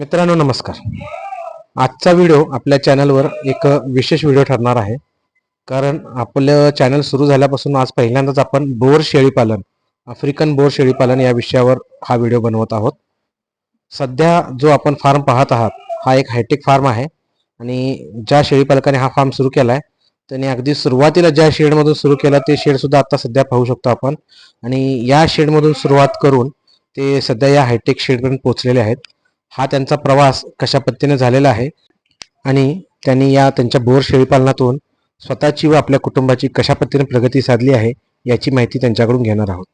मित्रांनो नमस्कार. आजचा व्हिडिओ आपल्या चॅनलवर एक विशेष व्हिडिओ ठरणार आहे. कारण आपलं चॅनल सुरू झाल्यापासून आज पहिल्यांदाच आपण बोर शेळीपालन आफ्रिकन बोर शेळीपालन या विषयावर हा व्हिडिओ बनवत आहोत. सध्या जो आपण फार्म पाहत आहात हा एक हायटेक फार्म आहे. आणि ज्या शेळीपालकाने हा फार्म सुरू केला आहे त्याने अगदी सुरुवातीला ज्या शेडमधून सुरू केला ते शेडसुद्धा आता सध्या पाहू शकतो आपण. आणि या शेडमधून सुरुवात करून ते सध्या या हायटेक शेडपर्यंत पोहोचलेले आहेत. हा त्यांचा प्रवास कशा पद्धतीने झालेला आहे आणि त्यांनी या त्यांच्या बोर शेळीपालनातून स्वतःची व आपल्या कुटुंबाची कशा पद्धतीने प्रगती साधली आहे याची माहिती त्यांच्याकडून घेणार आहोत.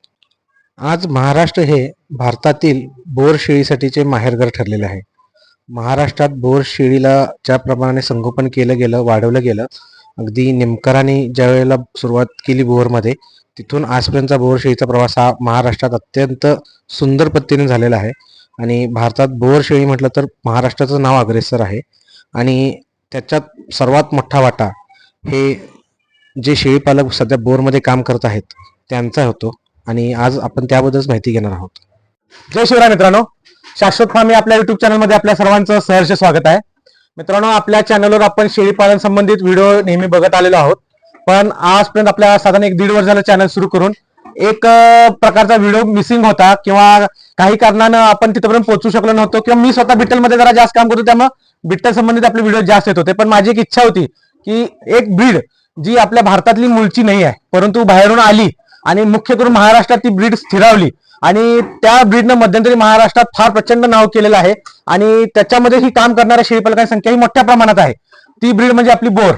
आज महाराष्ट्र हे भारतातील बोर शेळीसाठीचे माहेरघर ठरलेले आहे. महाराष्ट्रात बोर शेळीला ज्या प्रमाणे संगोपन केलं गेलं वाढवलं गेलं अगदी नेमकराने ज्या वेळेला सुरुवात केली बोरमध्ये तिथून आजपर्यंतचा बोर शेळीचा प्रवास हा महाराष्ट्रात अत्यंत सुंदर पद्धतीने झालेला आहे. आणि भारतात बोर शेळी म्हटलं तर महाराष्ट्राचं नाव अग्रेसर आहे. आणि त्याच्यात सर्वात मोठा वाटा हे जे शेळीपालक सध्या बोरमध्ये काम करत आहेत त्यांचा होतो. आणि आज आपण त्याबद्दलच माहिती घेणार आहोत. जय शिवराय मित्रांनो. शाश्वत फार्म या आपल्या युट्यूब चॅनलमध्ये आपल्या सर्वांचं सहर्ष स्वागत आहे. मित्रांनो आपल्या चॅनलवर आपण शेळीपालन संबंधित व्हिडिओ नेहमी बघत आलेलो आहोत. पण आजपर्यंत आपल्या साधारण एक दीड वर्ष झालं चॅनल सुरू करून एक प्रकारचा व्हिडिओ मिसिंग होता किंवा काही कारणानं आपण तिथपर्यंत पोहोचू शकलो नव्हतो किंवा मी स्वतः बिट्टलमध्ये जरा जास्त काम करतो त्यामुळे बिट्टल संबंधित आपले व्हिडिओ जास्त येत होते. पण माझी एक इच्छा होती की एक ब्रीड जी आपल्या भारतातली मूळची नाही आहे परंतु बाहेरून आली आणि मुख्य करून महाराष्ट्रात ती ब्रीड स्थिरावली आणि त्या ब्रीडनं मध्यंतरी महाराष्ट्रात फार प्रचंड नाव केलेलं आहे आणि त्याच्यामध्ये ही काम करणाऱ्या शेळीपालकांची संख्या ही मोठ्या प्रमाणात आहे. ती ब्रीड म्हणजे आपली बोर.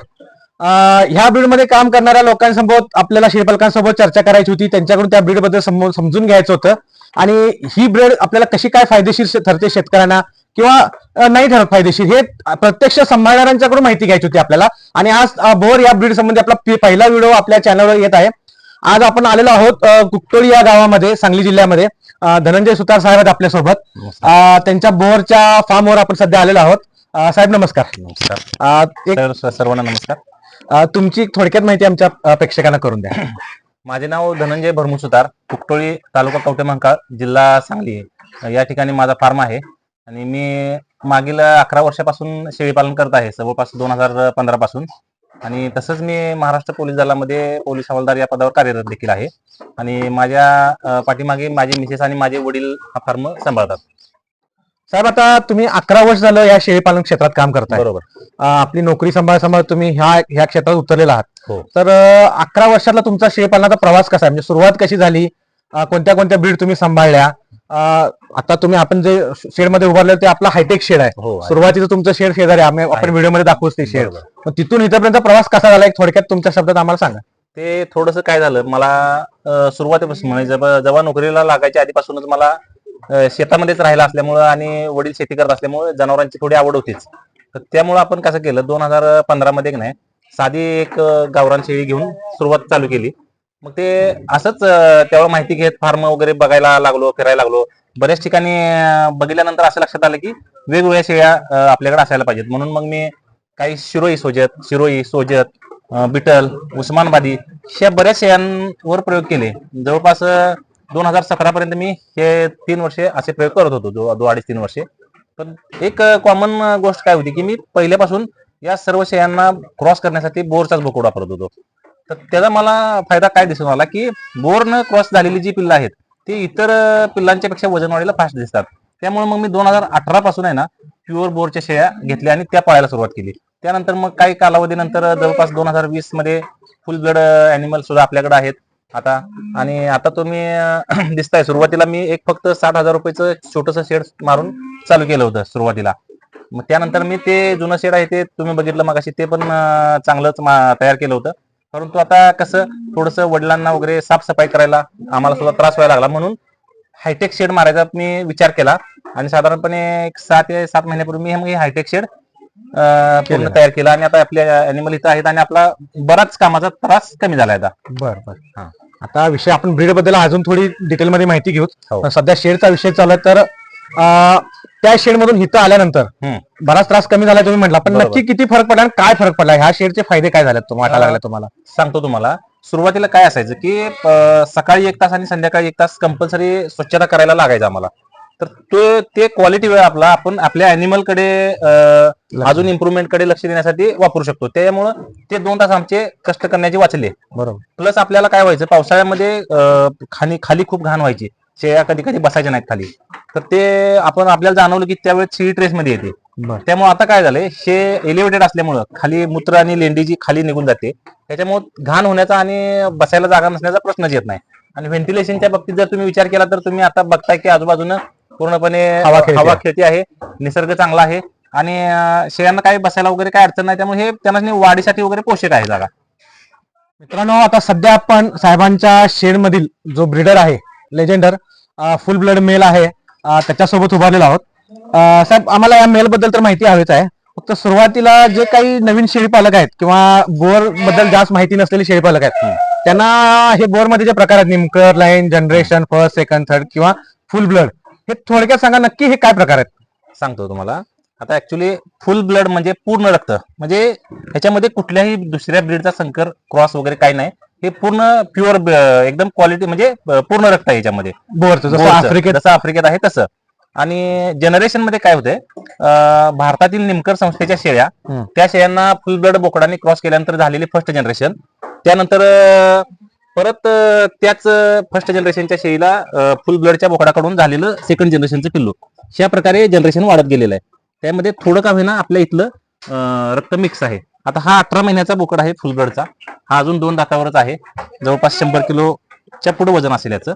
ह्या ब्रीडमध्ये काम करणाऱ्या लोकांसोबत आपल्याला शेळीपालकांसोबत चर्चा करायची होती. त्यांच्याकडून त्या ब्रीडबद्दल समो- समजून घ्यायचं होतं. आणि ही ब्रीड आपल्याला कशी काय फायदेशीर ठरते शेतकऱ्यांना किंवा नाही ठरत फायदेशीर हे प्रत्यक्ष सांभाळणाऱ्यांच्याकडून माहिती घ्यायची होती आपल्याला. आणि आज बोर या ब्रीड संबंधी आपला पहिला व्हिडिओ आपल्या चॅनलवर येत आहे. आज आपण आलेलो आहोत कुकटोळी या गावामध्ये सांगली जिल्ह्यामध्ये. धनंजय सुतार साहेब आहेत आपल्यासोबत. त्यांच्या बोरच्या फार्मवर आपण सध्या आलेलो आहोत. साहेब नमस्कार. नमस्कार. सर्वांना नमस्कार. तुमची थोडक्यात माहिती आमच्या प्रेक्षकांना करून द्या. माझे नाव धनंजय भरमुसुतार कुकटोळी तालुका कवटेमंकाळ जिल्हा सांगली. या ठिकाणी माझा फार्म आहे आणि मी मागील अकरा वर्षापासून शेळीपालन करत आहे. जवळपास दोन हजार पंधरा पासून. आणि तसंच मी महाराष्ट्र पोलीस दलामध्ये पोलीस हवालदार या पदावर कार्यरत देखील आहे. आणि माझ्या पाठीमागे माझे मिसेस आणि माझे वडील हा फार्म सांभाळतात. साहेब आता तुम्ही अकरा वर्ष झालं या शेळीपालन क्षेत्रात काम करताय. बरोबर. आपली नोकरी सांभाळ सांभाळ तुम्ही ह्या ह्या क्षेत्रात उतरलेला आहात. हो. तर अकरा वर्षातला तुमचा शेळीपालनाचा प्रवास कसा आहे? म्हणजे सुरुवात कशी झाली? अं, कोणत्या कोणत्या ब्रीड तुम्ही सांभाळल्या? अं, आता तुम्ही आपण जे शेडमध्ये उभारले ते आपला हायटेक शेड आहे. हो आहे. सुरुवातीचं तुमचं शेड शेजारी आहे. आम्ही आपण. व्हिडिओमध्ये दाखवूच ते शेड. बरोबर. मग तिथून इथपर्यंत प्रवास कसा झाला? एक थोडक्यात तुमच्या शब्दात आम्हाला सांगा. ते थोडंसं काय झालं? मला अं, सुरुवातीपासून म्हणजे जेव्हा जेव्हा नोकरीला लागायच्या आधीपासूनच मला शेतामध्येच राहिला असल्यामुळं आणि वडील शेती करत असल्यामुळे जनावरांची थोडी आवड होतीच. तर त्यामुळं आपण कसं केलं दोन हजार पंधरा मध्ये की नाही साधी एक गावरान शेळी घेऊन सुरुवात चालू केली. मग ते असंच अं, तेव्हा माहिती घेत फार्म वगैरे बघायला लागलो फिरायला लागलो. बऱ्याच ठिकाणी बघितल्यानंतर असं लक्षात आलं की वेगवेगळ्या शेळ्या आपल्याकडे असायला पाहिजेत. म्हणून मग मी काही शिरोई सोजत शिरोई सोजत बिटल उस्मानबादी अशा बऱ्याच शेळ्यांवर प्रयोग केले. जवळपास दोन हजार सतरा पर्यंत मी हे तीन वर्षे असे प्रयोग करत होतो दो दो अडीच तीन वर्षे. पण एक कॉमन गोष्ट काय होती की मी पहिल्यापासून या सर्व शेयांना क्रॉस करण्यासाठी बोरचाच बोकड वापरत होतो. तर त्याचा मला फायदा काय दिसून आला की बोरनं क्रॉस झालेली जी पिल्लं आहेत ती इतर पिल्लांच्या पेक्षा वजन वाढीला फास्ट दिसतात. त्यामुळे मग मी दोन हजार अठरा पासून आहे ना प्युअर बोरच्या शेळ्या घेतल्या आणि त्या पाळायला सुरुवात केली. त्यानंतर मग काही कालावधीनंतर जवळपास दोन हजार वीसमध्ये फुल ब्लड अॅनिमल सुद्धा आपल्याकडे आहेत. आता. आणि आता तुम्ही दिसताय. सुरुवातीला मी एक फक्त साठ हजार रुपयाचं छोटस शेड मारून चालू केलं होतं सुरुवातीला. मग त्यानंतर मी ते जुनं शेड आहे ते तुम्ही बघितलं मगाशी ते पण चांगलंच तयार केलं होतं. परंतु आता कसं थोडस वडिलांना वगैरे साफसफाई करायला आम्हाला सुद्धा त्रास व्हायला लागला. म्हणून हायटेक शेड मारायचा मी विचार केला. आणि साधारणपणे एक सात ते सात महिन्यापूर्वी मी हे हायटेक शेड पूर्ण. तयार केला आणि आता आपले अॅनिमल इथं आहेत आणि आपला बराच कामाचा त्रास कमी झाला आता बर बर हा. आता विषय आपण ब्रीडबद्दल अजून थोडी डिटेल मध्ये माहिती घेऊ हो. सध्या शेडचा विषय चालू आहे तर त्या शेड मधून इथं आल्यानंतर. बराच त्रास कमी झाला तुम्ही म्हटला पण. नक्की किती फरक पडला आणि काय फरक पडला ह्या शेडचे फायदे काय झाले तुम्हाला वाटायला लागले तुम्हाला सांगतो तुम्हाला सुरुवातीला काय असायचं की सकाळी एक तास आणि संध्याकाळी एक तास कंपल्सरी स्वच्छता करायला लागायचं आम्हाला तर तो ते क्वालिटी वेळ आपला आपण आपल्या अॅनिमलकडे अजून इम्प्रुव्हमेंटकडे लक्ष देण्यासाठी वापरू शकतो. त्यामुळं ते दोन तास आमचे कष्ट करण्याचे वाचले. बरोबर. प्लस आपल्याला काय व्हायचं पावसाळ्यामध्ये खाली खाली खूप घाण व्हायची. शेळ्या कधी कधी बसायच्या नाहीत खाली. तर ते आपण आपल्याला जाणवलं की त्यावेळेस शेळी ट्रेस मध्ये येते. त्यामुळे आता काय झालंय शे एलिव्हेटेड असल्यामुळं खाली मूत्र आणि लेंडी जी खाली निघून जाते त्याच्यामुळे घाण होण्याचा आणि बसायला जागा नसण्याचा प्रश्नच येत नाही. आणि व्हेंटिलेशनच्या बाबतीत जर तुम्ही विचार केला तर तुम्ही आता बघताय की आजूबाजूनं पूर्णपणे हवा खेळते. हवा खेळती आहे. निसर्ग चांगला आहे. आणि अं, शेळ्यांना काही बसायला वगैरे काय अडचण नाही. त्यामुळे हे त्यांना वाढीसाठी वगैरे पोषक आहे जागा. मित्रांनो आता सध्या आपण साहेबांच्या शेड मधील जो ब्रिडर आहे लेजेंडर फुल ब्लड मेल आहे अं, त्याच्यासोबत उभारलेलो आहोत. अं, साहेब आम्हाला या मेल बद्दल तर माहिती हवीच आहे. फक्त सुरुवातीला जे काही नवीन शेळी पालक आहेत किंवा बोरबद्दल जास्त माहिती नसलेले शेळी पालक आहेत त्यांना हे बोरमध्ये जे प्रकार आहेत Nimkar line generation first second third किंवा फुल ब्लड हे थोडक्यात सांगा नक्की हे काय प्रकार आहेत? सांगतो तुम्हाला. आता ऍक्च्युली फुल ब्लड म्हणजे पूर्ण रक्त. म्हणजे ह्याच्यामध्ये कुठल्याही दुसऱ्या ब्रीडचा संकर क्रॉस वगैरे काही नाही. हे पूर्ण प्युअर एकदम क्वालिटी म्हणजे पूर्ण रक्त आहे याच्यामध्ये बोरचं जसं बोरचं. आफ्रिकेत जसं आफ्रिकेत आहे तसं. आणि जनरेशनमध्ये काय होतंय अं, भारतातील निमकर संस्थेच्या शेळ्या. त्या शेळ्यांना फुल ब्लड बोकडाने क्रॉस केल्यानंतर झालेली फर्स्ट जनरेशन त्यानंतर परत त्याच फर्स्ट जनरेशनच्या शेळीला फुल ब्लडच्या बोकडाकडून झालेलं सेकंड जनरेशनचं पिल्लू. अशा प्रकारे जनरेशन वाढत गेलेलं आहे. त्यामध्ये थोडं का होईना आपल्या इथलं रक्त मिक्स आहे. आता हा अठरा महिन्याचा बोकड आहे फुल ब्लडचा हा अजून दोन दातावरच आहे. जवळपास शंभर किलोच्या पुढे वजन असेल याचं.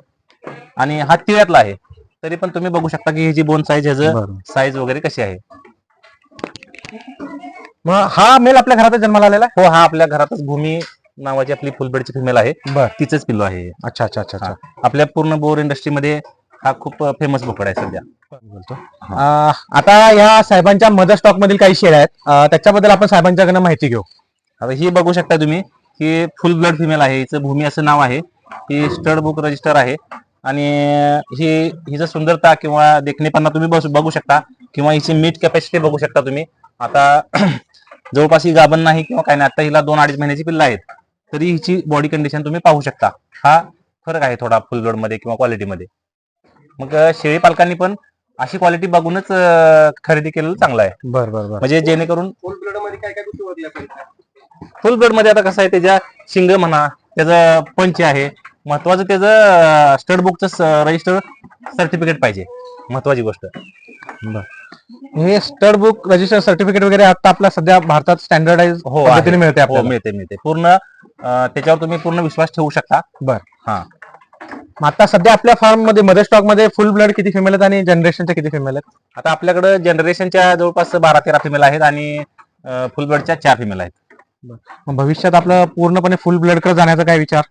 आणि हा तिळ्यातला आहे. तरी पण तुम्ही बघू शकता की ही जी बोन साईज ह्याचं. साईज वगैरे कशी आहे. मग हा मेल आपल्या घरात जन्माला आलेला हो हा आपल्या घरातच भूमी नावाची आपली फुलबेडची फिमेल आहे. बर. तिचंच पिल्लू आहे. अच्छा अच्छा अच्छा अच्छा. आपल्या पूर्ण बोर इंडस्ट्रीमध्ये हा खूप फेमस बोकड आहे सध्या. बोलतो आता या साहेबांच्या मदर स्टॉक मधील काही शेळ्या आहेत. त्याच्याबद्दल आपण साहेबांच्याकडनं माहिती घेऊ. आता ही बघू शकता तुम्ही ही फुल ब्लड फिमेल आहे. हिचं भूमी असं नाव आहे. ही स्टड बुक रजिस्टर आहे. आणि ही हिचं सुंदरता किंवा देखणेपणा तुम्ही बघू शकता. किंवा हिची मीट कॅपॅसिटी बघू शकता तुम्ही. आता जवळपास ही गाभण नाही किंवा काय नाही. आता हिला दोन अडीच महिन्याची पिल्लं आहेत. तरी हिची बॉडी कंडिशन तुम्ही पाहू शकता. हा फरक आहे थोडा फुल ब्लडमध्ये किंवा क्वालिटीमध्ये मग शेळी पालकांनी पण अशी क्वालिटी बघूनच खरेदी केलेलं चांगलं आहे. बर बर बर. म्हणजे जेणेकरून फुल ब्लडमध्ये आता कसं आहे त्याच्या शिंग म्हणा त्याचं पंच आहे. महत्वाचं त्याचं स्टड बुकचं रजिस्टर सर्टिफिकेट पाहिजे. महत्वाची गोष्ट. हे स्टड बुक रजिस्टर सर्टिफिकेट वगैरे आता आपल्या सध्या भारतात स्टँडर्डाइज हो. मिळते हो आपल्याला. मिळते मिळते. पूर्ण त्याच्यावर तुम्ही पूर्ण विश्वास ठेवू शकता. बर. हा. आता सध्या आपल्या फार्ममध्ये मदर स्टॉकमध्ये फुल ब्लड किती फिमेल आहेत आणि जनरेशनचे किती फिमेल आहेत? आता आपल्याकडे जनरेशनच्या जवळपास बारा तेरा फिमेल आहेत आणि फुल ब्लडच्या चार फिमेल आहेत. भविष्यात आपलं पूर्णपणे फुल ब्लडकडे जाण्याचा काय विचार?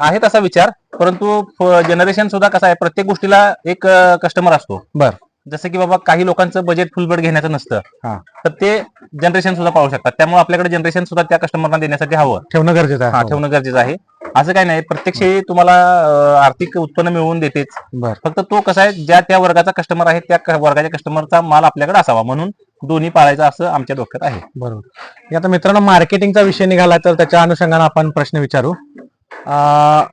आहे तसा विचार परंतु जनरेशन सुद्धा कसं आहे प्रत्येक गोष्टीला एक कस्टमर असतो. बर. जसं की बाबा काही लोकांचं बजेट फुल बेड घेण्याचं नसतं. हा. तर ते जनरेशन सुद्धा पाहू शकतात. त्यामुळे आपल्याकडे जनरेशन सुद्धा त्या कस्टमरना देण्यासाठी हवं. ठेवणं गरजेचं हा आहे ठेवणं गरजेचं आहे. असं काही नाही. प्रत्येक शेळी तुम्हाला अं, आर्थिक उत्पन्न मिळवून देतेच. बर. फक्त तो कसा आहे ज्या त्या वर्गाचा कस्टमर आहे त्या क- वर्गाच्या कस्टमरचा माल आपल्याकडे असावा. म्हणून दोन्ही पाळायचा असं आमच्या डोक्यात आहे. बरोबर. हे आता मित्रांनो मार्केटिंगचा विषय निघाला तर त्याच्या अनुषंगाने आपण प्रश्न विचारू. अं,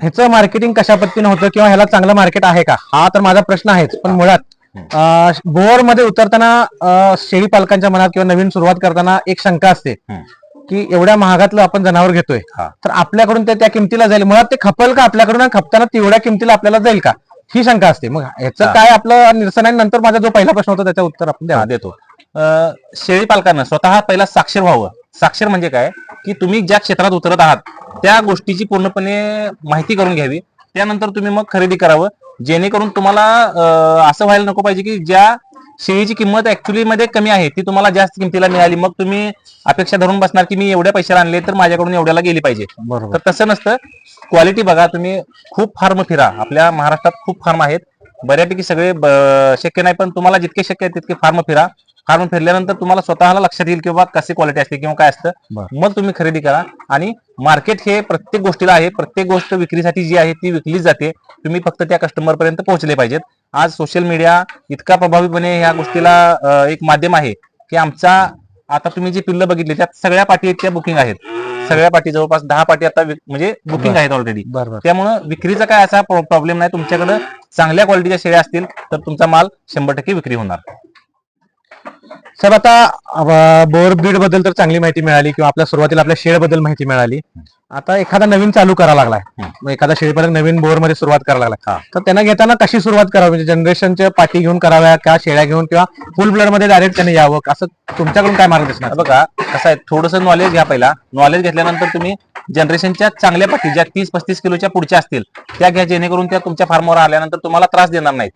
ह्याचं मार्केटिंग कशा पद्धतीने होतं किंवा ह्याला चांगलं मार्केट आहे का? हा तर माझा प्रश्न आहेच. पण मुळात बोरमध्ये उतरताना शेळी पालकांच्या मनात किंवा नवीन सुरुवात करताना एक शंका असते. की एवढ्या महागातलं आपण जनावर घेतोय हा. तर आपल्याकडून ते त्या किमतीला जाईल. मुळात ते खपल का आपल्याकडून? खपताना तेवढ्या किमतीला आपल्याला जाईल का? ही शंका असते. मग ह्याचं. काय आपलं निरसन आहे? नंतर माझा जो पहिला प्रश्न होता त्याचं उत्तर आपण देतो. शेळी पालकांना स्वतः पहिला साक्षर व्हावं. साक्षर म्हणजे काय? की तुम्ही ज्या क्षेत्रात उतरत आहात त्या गोष्टीची पूर्णपणे माहिती करून घ्यावी. त्यानंतर तुम्ही मग खरेदी करावं. जेणेकरून तुम्हाला असं व्हायला नको पाहिजे की ज्या शेळीची किंमत ऍक्च्युली मध्ये कमी आहे ती तुम्हाला जास्त किमतीला मिळाली. मग तुम्ही अपेक्षा धरून बसणार की मी एवढ्या पैशाला आणले तर माझ्याकडून एवढ्याला गेली पाहिजे. बरोबर. तर तसं नसतं. क्वालिटी बघा तुम्ही खूप फार्म फिरा. आपल्या महाराष्ट्रात खूप फार्म आहेत. बऱ्यापैकी सगळे शक्य नाही पण तुम्हाला जितके शक्य आहे तितके फार्म फिरा. फार्म फिरल्यानंतर तुम्हाला स्वतःला लक्षात येईल किंवा कशी क्वालिटी असते किंवा काय असतं. मग तुम्ही खरेदी करा. आणि मार्केट हे प्रत्येक गोष्टीला आहे. प्रत्येक गोष्ट विक्रीसाठी जी आहे ती विकलीच जाते. तुम्ही फक्त त्या कस्टमर पर्यंत पोहोचले पाहिजेत. आज सोशल मीडिया इतका प्रभावीपणे ह्या गोष्टीला एक माध्यम आहे की आमचा आता तुम्ही जी पिल्लं बघितली त्यात सगळ्या पाठी बुकिंग आहेत. सगळ्या पाठी जवळपास दहा पाठी आता म्हणजे बुकिंग. आहेत ऑलरेडी त्यामुळं विक्रीचा काय असा प्रॉब्लेम नाही. तुमच्याकडे चांगल्या क्वालिटीच्या शेळ्या असतील तर तुमचा माल शंभर टक्के विक्री होणार. साहेब आता बोर ब्रीडबद्दल तर चांगली माहिती मिळाली किंवा आपल्या सुरुवातीला आपल्या शेळबद्दल माहिती मिळाली. आता एखादा नवीन चालू करा लागलाय. एखादा शेळीपालक नवीन बोरमध्ये सुरुवात करायला लागला हा. तर त्यांना घेताना कशी सुरुवात करावी? म्हणजे जनरेशनच्या पाठी घेऊन कराव्या का शेळ्या घेऊन किंवा फुल ब्लडमध्ये डायरेक्ट त्याने यावं? असं तुमच्याकडून काय मार्गदर्शन बघा कसं आहे थोडस नॉलेज घ्या पहिला. नॉलेज घेतल्यानंतर तुम्ही जनरेशनच्या चांगल्या पाठी ज्या तीस पस्तीस किलोच्या पुढच्या असतील त्या घ्या जेणेकरून त्या तुमच्या फार्मवर आल्यानंतर तुम्हाला त्रास देणार नाहीत.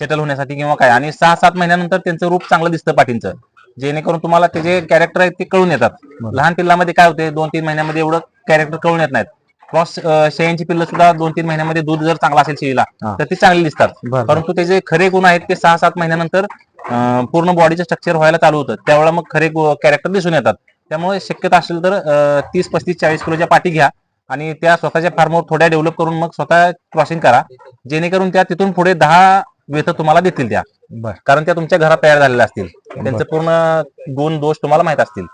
सेटल होण्यासाठी किंवा काय? आणि सहा सात महिन्यानंतर त्यांचं रूप चांगलं दिसतं पाठींचं. जेणेकरून तुम्हाला ते जे कॅरेक्टर आहेत ते कळून येतात. लहान पिल्लामध्ये काय होते दोन तीन महिन्यामध्ये एवढं कॅरेक्टर कळून येत नाहीत. क्रॉस शेळ्यांची पिल्लं सुद्धा दोन तीन महिन्यामध्ये दूध जर चांगला असेल शेळीला. तर ती चांगली दिसतात. परंतु ते जे खरे गुण आहेत ते सहा सात महिन्यानंतर पूर्ण बॉडीचं स्ट्रक्चर व्हायला चालू होतं. त्यावेळेला मग खरे कॅरेक्टर दिसून येतात. त्यामुळे शक्यता असेल तर तीस पस्तीस चाळीस किलोच्या पाठी घ्या आणि त्या स्वतःच्या फार्मवर थोड्या डेव्हलप करून मग स्वतः क्रॉसिंग करा. जेणेकरून त्या तिथून पुढे दहा वेत तुम्हाला देतील त्या. बर. कारण त्या तुमच्या घरात तयार झालेल्या असतील. त्यांचे पूर्ण गुण दोष तुम्हाला माहीत असतील.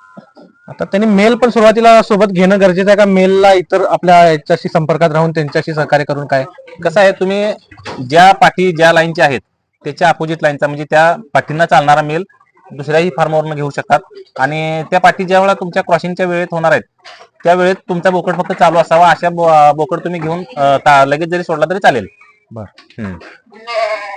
आता त्यांनी मेल पण सुरुवातीला सोबत घेणं गरजेचं आहे का? मेलला इतर आपल्या याच्याशी संपर्कात राहून त्यांच्याशी सहकार्य करून काय? कसं आहे तुम्ही ज्या पाठी ज्या लाईनच्या आहेत त्याच्या अपोजिट लाईनचा म्हणजे त्या पाठींना चालणारा मेल दुसऱ्याही फार्मवरून घेऊ शकतात. आणि त्या पाठी ज्या वेळेला तुमच्या क्रॉसिंगच्या वेळेत होणार आहेत त्या वेळेत तुमचा बोकड फक्त चालू असावा अशा बोकड तुम्ही घेऊन लगेच जरी सोडला तरी चालेल. बर.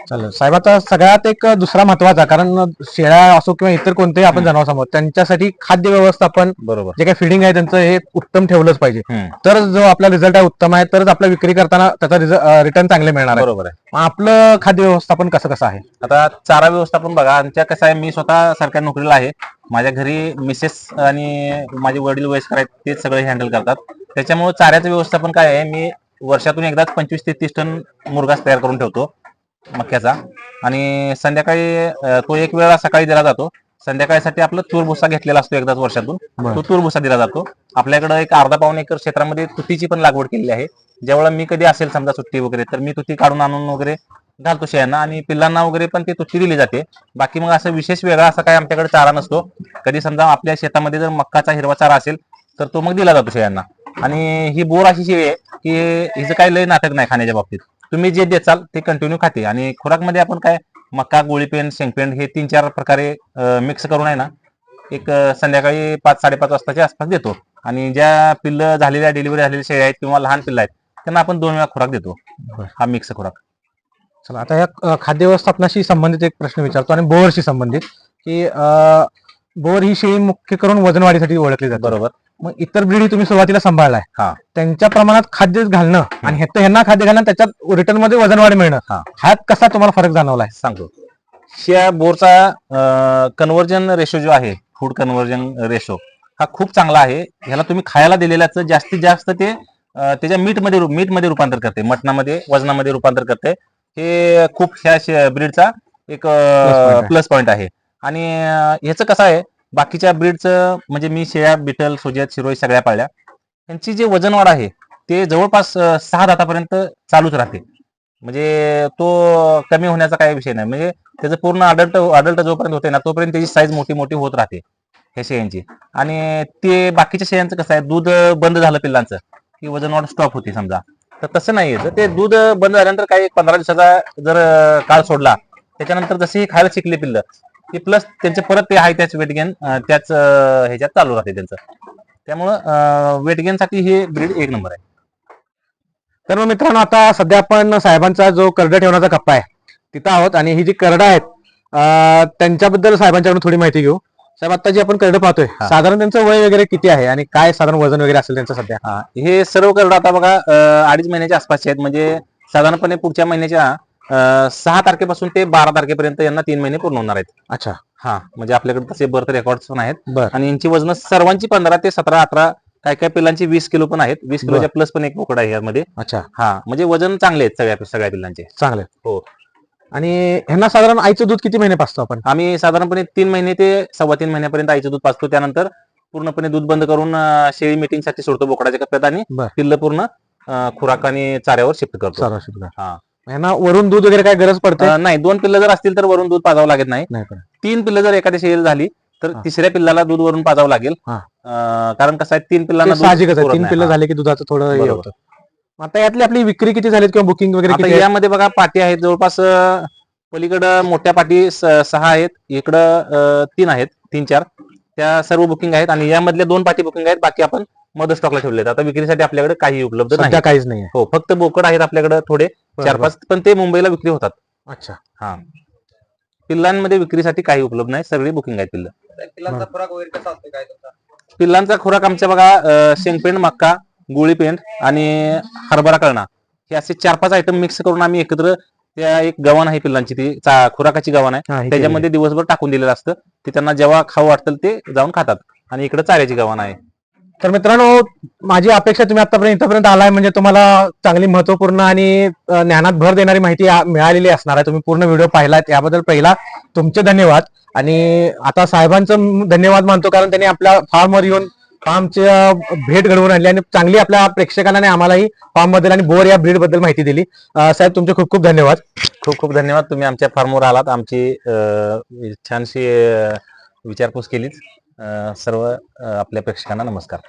चालेल. साहेब आता सगळ्यात एक दुसरा महत्त्वाचा कारण शेळ्या असो किंवा इतर कोणतेही आपण जनावर समोर त्यांच्यासाठी खाद्य व्यवस्थापन बरोबर. जे काही फिडिंग आहे त्यांचं हे उत्तम ठेवलंच पाहिजे. तर जो आपला रिझल्ट आहे उत्तम आहे तरच आपल्या विक्री करताना त्याचा रिटर्न चांगले मिळणार आहे. बरोबर आहे. मग आपलं खाद्य व्यवस्थापन कसं कसं आहे? आता चारा व्यवस्थापन बघा आमच्या कसं आहे मी स्वतः सरकारी नोकरीला आहे. माझ्या घरी मिसेस आणि माझे वडील वयस्कर आहेत तेच सगळे हँडल करतात. त्याच्यामुळे चाऱ्याचं व्यवस्थापन काय आहे मी वर्षातून एकदाच पंचवीस ते तीस टन मुरगास तयार करून ठेवतो मक्याचा. आणि संध्याकाळी तो एक वेळा सकाळी दिला जातो. संध्याकाळीसाठी आपलं तूर भुसा घेतलेला असतो एकदाच वर्षातून. तो तूर भुसा दिला जातो. आपल्याकडे एक अर्धा पाऊन एकर क्षेत्रामध्ये तुतीची पण लागवड केलेली आहे. ज्यावेळेला मी कधी असेल समजा सुट्टी वगैरे तर मी तुती काढून आणून वगैरे घालतो शेळ्यांना आणि पिल्लांना वगैरे पण ती तुती दिली जाते. बाकी मग असं विशेष वेगळा असा काय आमच्याकडे चारा नसतो. कधी समजा आपल्या शेतामध्ये जर मक्काचा हिरवा चारा असेल तर तो मग दिला जातो शेळ्यांना. आणि ही बोर अशी शेळी आहे की हिचं काही लय नाटक नाही खाण्याच्या बाबतीत. तुम्ही जे देचाल ते कंटिन्यू खाते. आणि खुराकमध्ये आपण काय मक्का गोळीपेंड शेंगपेंड हे तीन चार प्रकारे मिक्स करून आहे ना एक संध्याकाळी पाच साडेपाच वाजताच्या आसपास देतो. आणि ज्या पिल्लं झालेल्या डिलिव्हरी झालेल्या शेळ्या आहेत किंवा लहान पिल्लं आहेत त्यांना आपण दोन वेळा खुराक देतो. हा मिक्स खुराक. चला आता या खाद्य व्यवस्थापनाशी संबंधित एक प्रश्न विचारतो आणि बोरशी संबंधित की बोर ही शेळी मुख्य करून वजन वाढीसाठी ओळखली जाते. बरोबर. मग इतर ब्रीड तुम्ही सुरुवातीला सांभाळलाय. हा. त्यांच्या प्रमाणात खाद्य घालणं आणि ह्यात- ह्यांना खाद्य घालणं त्याच्यात रिटर्नमध्ये वजन वाढ मिळणं. हा. ह्यात कसा तुम्हाला फरक जाणवलाय? सांगतो. त्या बोरचा कन्व्हर्जन रेशो जो आहे फूड कन्व्हर्जन रेशो हा खूप चांगला आहे. ह्याला तुम्ही खायला दिलेल्याचं जास्तीत जास्त ते अं, त्याच्या मीटमध्ये मीटमध्ये रूपांतर करते. मटणामध्ये वजनामध्ये रूपांतर करते. हे खूप ह्या ब्रीडचा एक आहे. प्लस पॉइंट आहे. आणि अं, ह्याचं कसं आहे बाकीच्या ब्रीडचं म्हणजे मी शेळ्या बिटल सोजियात शिरोई सगळ्या पाळल्या. त्यांची जे वजन वाढ आहे ते जवळपास सहा दातापर्यंत चालूच राहते. म्हणजे तो कमी होण्याचा काही विषय नाही. म्हणजे त्याचं पूर्ण अडल्ट अडल्ट जोपर्यंत होते ना तोपर्यंत त्याची साईज मोठी मोठी होत राहते ह्या शेळ्यांची. आणि ते बाकीच्या शेळ्यांचं कसं आहे दूध बंद झालं पिल्लांचं की वजन वाढ स्टॉप होती समजा. तर तसं नाहीये. जर ते दूध बंद झाल्यानंतर काही पंधरा दिवसाचा जर काळ सोडला त्याच्यानंतर जशी खायला शिकले पिल्लं की प्लस त्यांचे परत ते आहे त्याच वेट गेन त्याच ह्याच्यात चालू राहते त्यांचं. त्यामुळं वेट गेन साठी हे ब्रीड एक नंबर आहे. तर मग मित्रांनो आता सध्या आपण साहेबांचा जो करडा ठेवण्याचा कप्पा आहे तिथं आहोत आणि ही जी करडा आहेत त्यांच्याबद्दल साहेबांच्याकडून थोडी माहिती घेऊ. साहेब आता जी आपण करडं पाहतोय. साधारण त्यांचं वय वगैरे किती आहे आणि काय साधारण वजन वगैरे असेल त्यांचं सध्या? हा हे सर्व करडं आता बघा अडीच महिन्याच्या आसपासचे आहेत. म्हणजे साधारणपणे पुढच्या महिन्याच्या अं, सहा तारखेपासून ते बारा तारखेपर्यंत यांना तीन महिने पूर्ण होणार आहेत. अच्छा. हा म्हणजे आपल्याकडे तसे बर्थ रेकॉर्ड पण आहेत. बर. आणि यांची वजन सर्वांची पंधरा ते सतरा अठरा काय काय पिल्लांची वीस किलो पण आहेत. वीस किलोच्या प्लस पण एक बोकड आहे यामध्ये अच्छा. हा म्हणजे वजन चांगले आहेत सगळ्या सगळ्या पिल्लांचे. चांगलं. हो. आणि ह्यांना साधारण आईचं दूध किती महिने पाचतो आपण? आम्ही साधारणपणे तीन महिने ते सव्वा तीन महिन्यापर्यंत आईचं दूध पाचतो. त्यानंतर पूर्णपणे दूध बंद करून अं, शेळी मीटिंगसाठी सोडतो बोकडाच्या कप्प्यात आणि बर. पिल्ल पूर्ण अं, खुराक आणि चाऱ्यावर शिफ्ट करतो. हा. ह्यांना वरून दूध वगैरे काय गरज पडते अं, नाही दोन पिल्लं जर असतील तर वरून दूध पाजावं लागत नाही तीन पिल्लं जर एखाद्या शेळीला झाली तर हा. तिसऱ्या पिल्लाला दूध वरून पाजावं लागेल हा. अं, कारण कसं आहे तीन पिल्लांना ते दूध साहजिकच आहे पुरत तीन नाही. पिल्लं हा. झाले की दुधाचं थोडं हे बरोबर. होतं आता यातली आपली विक्री किती झालीत किंवा बुकिंग वगैरे आता किती आहे? यामध्ये बघा पाटी आहेत जवळपास अं, पलीकडं मोठ्या पाटी स- सहा आहेत इकडं अं, तीन आहेत तीन चार त्या सर्व बुकिंग आहेत आणि यामधल्या दोन पाटी बुकिंग आहेत बाकी आपण मध स्टॉकला ठेवले आता विक्रीसाठी आपल्याकडे काही उपलब्ध नाही. काहीच नाही हो फक्त बोकड आहेत आपल्याकडे थोडे चार पाच पण ते मुंबईला विक्री होतात. अच्छा. हा. पिल्लांमध्ये विक्रीसाठी काही उपलब्ध नाही सगळी बुकिंग आहेत पिल्लं. पिल्लांचा खुराक वगैरे कसा असतो काय तुमचा? पिल्लांचा खुराक आमच्या बघा अं, शेंगपेंड मक्का गोळी पेंड आणि हरभरा कळणा. हे असे चार पाच आयटम मिक्स करून आम्ही एकत्र त्या एक गव्हाण आहे पिल्लांची ती चा- खुराकाची गव्हाण आहे. त्याच्यामध्ये दिवसभर टाकून दिलेलं असतं. ते त्यांना जेव्हा खाऊ वाटतं ते जाऊन खातात. आणि इकडे चाऱ्याची गव्हाण आहे. तर मित्रांनो माझी अपेक्षा तुम्ही आतापर्यंत इथपर्यंत आलाय म्हणजे तुम्हाला चांगली महत्त्वपूर्ण आणि अ, ज्ञानात भर देणारी माहिती आ- मिळालेली असणार आहे. तुम्ही पूर्ण व्हिडिओ पाहिलात याबद्दल पहिला तुमचे धन्यवाद. आणि आता साहेबांचं म- धन्यवाद मानतो कारण त्यांनी आपल्या फार्मवर येऊन फार्मची भेट घडवून आणली आणि चांगली आपल्या प्रेक्षकांना आणि आम्हालाही फार्मबद्दल आणि बोर या ब्रीडबद्दल माहिती दिली. साहेब तुमचे खूप खूप धन्यवाद. खूप खूप धन्यवाद. तुम्ही आमच्या फार्मवर आलात. आमची छानशी विचारपूस केलीच सर्व आपल्या प्रेक्षकांना नमस्कार.